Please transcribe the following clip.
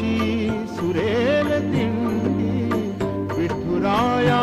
ी सुरे विठुराया